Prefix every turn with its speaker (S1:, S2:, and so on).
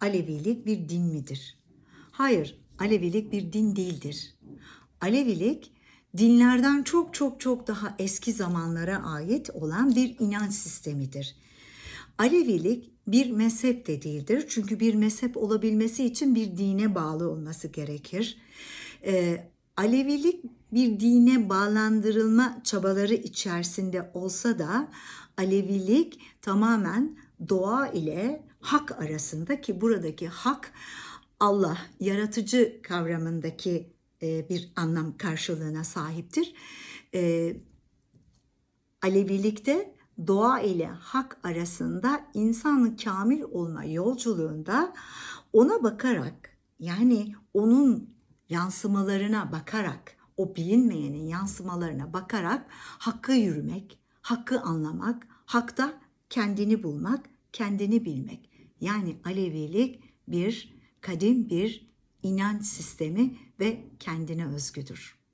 S1: Alevilik bir din midir? Hayır, Alevilik bir din değildir. Alevilik dinlerden çok çok çok daha eski zamanlara ait olan bir inanç sistemidir. Alevilik bir mezhep de değildir. Çünkü bir mezhep olabilmesi için bir dine bağlı olması gerekir. Ee, Alevilik bir dine bağlandırılma çabaları içerisinde olsa da Alevilik tamamen doğa ile hak arasında ki buradaki hak Allah yaratıcı kavramındaki e, bir anlam karşılığına sahiptir. E, Alevilikte doğa ile hak arasında insanın kamil olma yolculuğunda ona bakarak yani onun yansımalarına bakarak o bilinmeyenin yansımalarına bakarak hakkı yürümek, hakkı anlamak, hakta kendini bulmak, kendini bilmek. Yani Alevilik bir kadim bir inanç sistemi ve kendine özgüdür.